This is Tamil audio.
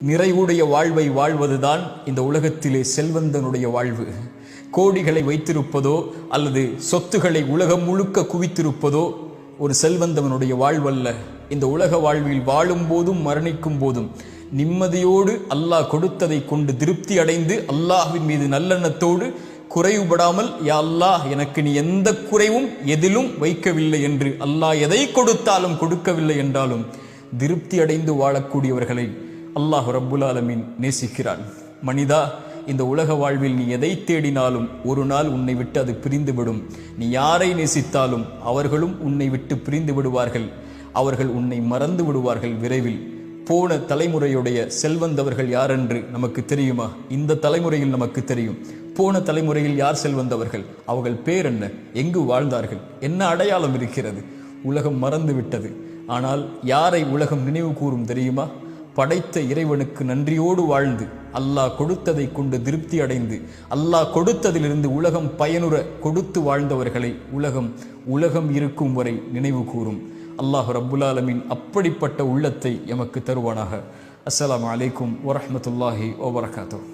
நிறைவுடைய வாழ்வை வாழ்வதுதான் இந்த உலகத்திலே செல்வந்தனுடைய வாழ்வு. கோடிகளை வைத்திருப்பதோ அல்லது சொத்துக்களை உலகம் முழுக்க குவித்திருப்பதோ ஒரு செல்வந்தவனுடைய வாழ்வல்ல. இந்த உலக வாழ்வில் வாழும் போதும் மரணிக்கும் போதும் நிம்மதியோடு அல்லாஹ் கொடுத்ததை கொண்டு திருப்தி அடைந்து அல்லாஹ்வின் மீது நல்லெண்ணத்தோடு குறைவுபடாமல் யா அல்லாஹ் எனக்கு நீ எந்த குறைவும் எதிலும் வைக்கவில்லை என்று அல்லாஹ் எதை கொடுத்தாலும் கொடுக்கவில்லை என்றாலும் திருப்தி அடைந்து வாழக்கூடியவர்களை அல்லாஹ் ரப்புல் ஆலமின் நேசிக்கிறான். மனிதா இந்த உலக வாழ்வில் நீ எதை தேடினாலும் ஒரு நாள் உன்னை விட்டு அது பிரிந்துவிடும். நீ யாரை நேசித்தாலும் அவர்களும் உன்னை விட்டு பிரிந்து விடுவார்கள். அவர்கள் உன்னை மறந்து விடுவார்கள் விரைவில். போன தலைமுறையுடைய செல்வந்தவர்கள் யாரென்று நமக்கு தெரியுமா? இந்த தலைமுறையில் நமக்கு தெரியும். போன தலைமுறையில் யார் செல்வந்தவர்கள்? அவர்கள் பேர் என்ன? எங்கு வாழ்ந்தார்கள்? என்ன அடையாளம் இருக்கிறது? உலகம் மறந்து விட்டது. ஆனால் யாரை உலகம் நினைவு கூறும் தெரியுமா? படைத்த இறைவனுக்கு நன்றியோடு வாழ்ந்து அல்லாஹ் கொடுத்ததை கொண்டு திருப்தி அடைந்து அல்லாஹ் கொடுத்ததிலிருந்து உலகம் பயனுற கொடுத்து வாழ்ந்தவர்களை உலகம் உலகம் இருக்கும் வரை நினைவு கூறும். அல்லாஹ் ரப்புல்லாலமின் அப்படிப்பட்ட உள்ளத்தை எமக்கு தருவானாக. அஸ்லாம் அலைக்கும் வரமத்துல்லாஹி வபரகாத்துஹ்.